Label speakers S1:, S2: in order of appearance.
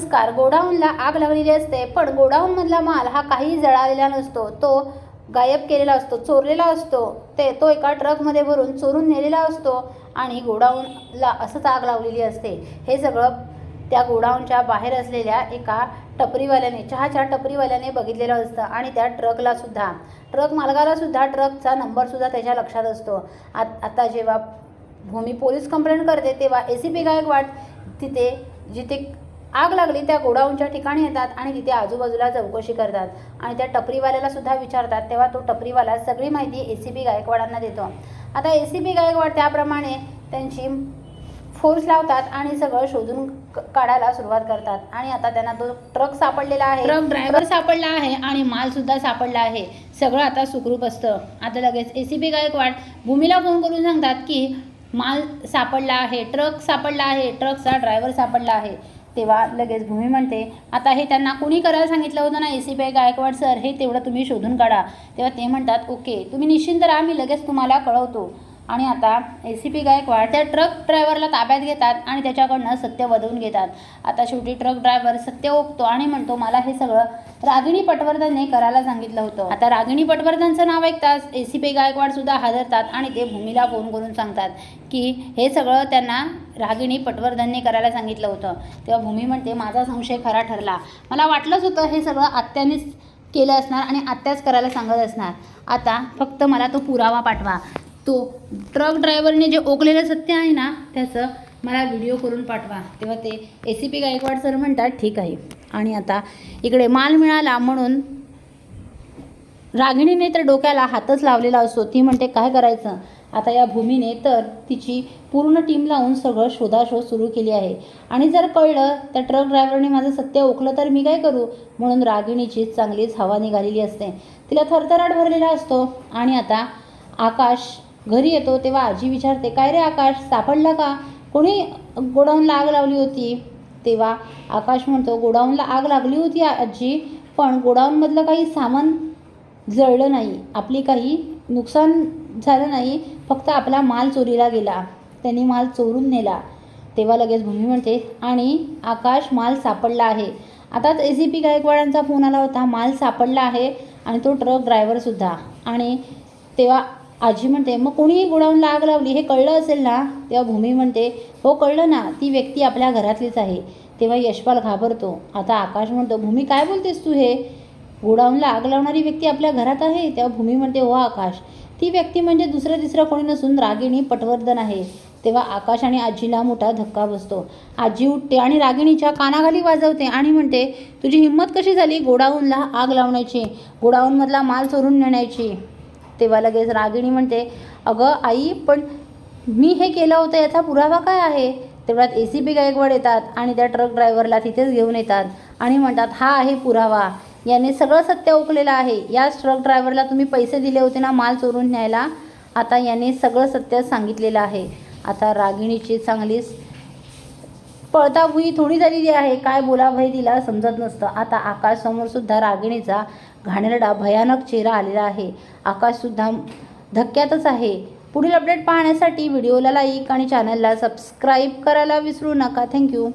S1: नमस्कार. गोडाऊनला आग लागलेली असते पण गोडाऊनमधला माल हा काही जळालेला नसतो. तो गायब केलेला असतो चोरलेला असतो. ते तो एका ट्रकमध्ये भरून चोरून नेलेला असतो आणि गोडाऊनला असंच आग लावलेली असते. हे सगळं त्या गोडाऊनच्या बाहेर असलेल्या एका टपरीवाल्याने चहाच्या टपरीवाल्याने बघितलेलं असतं आणि त्या ट्रकला सुद्धा. ट्रक मालकाला सुद्धा ट्रकचा नंबरसुद्धा त्याच्या लक्षात असतो. आत आता जेव्हा भूमी पोलीस कंप्लेंट करते तेव्हा ए सी पी गायकवाड तिथे जिथे आग लागली त्या गोडाऊनच्या ठिकाणी येतात आणि तिथे आजूबाजूला चौकशी करतात. आणि त्या टपरीवाल्याला सुद्धा विचारतात. तेव्हा तो टपरीवाला सगळी माहिती ए सी बी गायकवाडांना देतो. आता ए सी बी गायकवाड त्याप्रमाणे त्यांची फोर्स लावतात आणि सगळं शोधून क- काढायला सुरुवात करतात. आणि आता त्यांना तो ट्रक सापडलेला आहे. ट्रक ड्रायव्हर सापडला आहे आणि माल सुद्धा सापडला आहे. सगळं आता सुखरूप असतं. आता लगेच ए सी बी गायकवाड भूमीला फोन करून सांगतात की माल सापडला आहे ट्रक सापडला आहे ट्रकचा ड्रायव्हर सापडला आहे. तेव्हा लगेच भूमी म्हणते आता हे त्यांना कुणी करायला सांगितलं होतं ना A C P Gaikwad sir हे तेवढं तुम्ही शोधून काढा. तेव्हा ते म्हणतात ओके तुम्ही निश्चिंत राहा मी लगेच तुम्हाला कळवतो. आणि आता ए सी पी गायकवाड त्या ट्रक ड्रायव्हरला ताब्यात घेतात आणि त्याच्याकडनं सत्य वधवून घेतात. आता शेवटी ट्रक ड्रायव्हर सत्य ओकतो आणि म्हणतो मला हे सगळं रागिणी पटवर्धनने करायला सांगितलं होतं. आता रागिणी पटवर्धनचं नाव ऐकताच ए सी पी गायकवाड सुद्धा हादरतात आणि ते भूमीला फोन करून सांगतात की हे सगळं त्यांना रागिणी पटवर्धनने करायला सांगितलं होतं. तेव्हा भूमी म्हणते माझा संशय खरा ठरला. मला वाटलंच होतं हे सगळं आत्यानेच केलं असणार आणि आत्याच करायला सांगत असणार. आता फक्त मला तो पुरावा पाठवा. तो ट्रक ड्रायव्हरने जे ओकलेलं सत्य आहे ना त्याचं मला व्हिडिओ करून पाठवा. तेव्हा ते A C P Gaikwad sir म्हणतात ठीक आहे. आणि आता इकडे माल मिळाला म्हणून रागिणीने तर डोक्याला हातच लावलेला असतो ती म्हणते काय करायचं? आता या भूमीने तर तिची पूर्ण टीम लावून सगळं शोधाशोध सुरू केली आहे. आणि जर कळलं तर ट्रक ड्रायव्हरने माझं सत्य ओकलं तर मी काय करू? म्हणून रागिणीची चांगलीच हवा निघालेली असते. तिला थरथराट भरलेला असतो. आणि आता आकाश घरी येतो तेव्हा आजी विचारते काय रे आकाश सापडला का? कोणी गोडाऊनला आग लावली होती? तेव्हा आकाश म्हणतो गोडाऊनला आग लागली होती आजी पण गोडाऊनमधलं काही सामान जळलं नाही. आपली काही नुकसान झालं नाही फक्त आपला माल चोरीला गेला. त्यांनी माल चोरून नेला. तेव्हा लगेच भूमी म्हणते आणि आकाश माल सापडला आहे. आताच ए सी पी गायकवाडांचा फोन आला होता माल सापडला आहे आणि तो ट्रक ड्रायव्हरसुद्धा आणि तेव्हा आजी म्हणते मग कोणीही गोडाऊनला आग लावली हे कळलं असेल ना? तेव्हा भूमी म्हणते हो कळलं ना ती व्यक्ती आपल्या घरातलीच आहे. तेव्हा यशपाल घाबरतो. आता आकाश म्हणतो भूमी काय बोलतेस तू हे? गोडाऊनला आग लावणारी व्यक्ती आपल्या घरात आहे? तेव्हा भूमी म्हणते हो आकाश. ती व्यक्ती म्हणजे दुसरं तिसरं कोणी नसून रागिणी पटवर्धन आहे. तेव्हा आकाश आणि आजीला मोठा धक्का बसतो. आजी उठते आणि रागिणीच्या कानाखाली वाजवते आणि म्हणते तुझी हिंमत कशी झाली गोडाऊनला आग लावण्याची? गोडाऊनमधला माल चोरून नेण्याची? तेव्हा लगेच रागिणी म्हणते अगं आई पण मी हे केलं होतं याचा पुरावा काय आहे? तेवढ्यात ए सी पी गायकवाड येतात आणि त्या ट्रक ड्रायव्हरला तिथेच घेऊन येतात आणि म्हणतात हा आहे पुरावा. याने सगळं सत्य ओकलेलं आहे. याच ट्रक ड्रायव्हरला तुम्ही पैसे दिले होते ना माल चोरून न्यायला. आता याने सगळं सत्य सांगितलेलं आहे. आता रागिणीची चांगलीच पळता भुई थोडी झालेली आहे काय बोलावं तिला समजत नसतं. आता आकाशसमोर सुद्धा रागिणीचा घाणेरडा भयानक चेहरा आलेला आहे. आकाशसुद्धा धक्क्यातच आहे. पुढील अपडेट पाहण्यासाठी व्हिडिओला लाईक आणि चॅनलला सबस्क्राईब करायला विसरू नका. थँक्यू